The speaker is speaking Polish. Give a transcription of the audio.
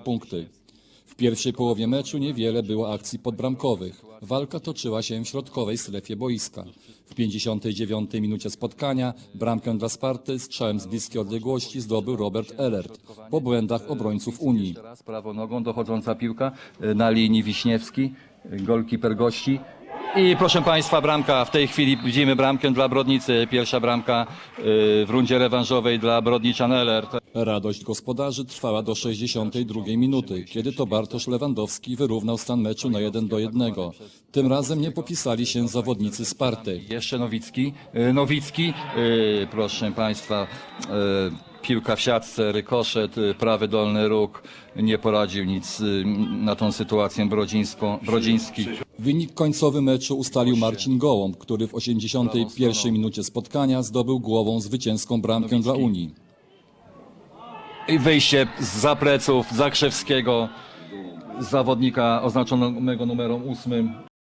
punkty. W pierwszej połowie meczu niewiele było akcji podbramkowych. Walka toczyła się w środkowej strefie boiska. W 59 minucie spotkania bramkę dla Sparty strzałem z bliskiej odległości zdobył Robert Elert po błędach obrońców Unii. Teraz prawą nogą dochodząca piłka y, na linii Wiśniewski, y, golkiper gości. I proszę Państwa, bramka. W tej chwili widzimy bramkę dla Brodnicy. Pierwsza bramka y, w rundzie rewanżowej dla Brodniczan Elert. Radość gospodarzy trwała do 62 minuty, kiedy to Bartosz Lewandowski wyrównał stan meczu na 1 do 1. Tym razem nie popisali się zawodnicy Sparty. Jeszcze Nowicki. Y, Nowicki, y, proszę Państwa, y, piłka w siatce, rykoszet, prawy dolny róg. Nie poradził nic na tą sytuację Brodzińską, Brodziński. Wynik końcowy meczu ustalił Marcin Gołąb, który w 81 minucie spotkania zdobył głową zwycięską bramkę dla Unii. Wyjście za pleców Zakrzewskiego, zawodnika oznaczonego numerem ósmym.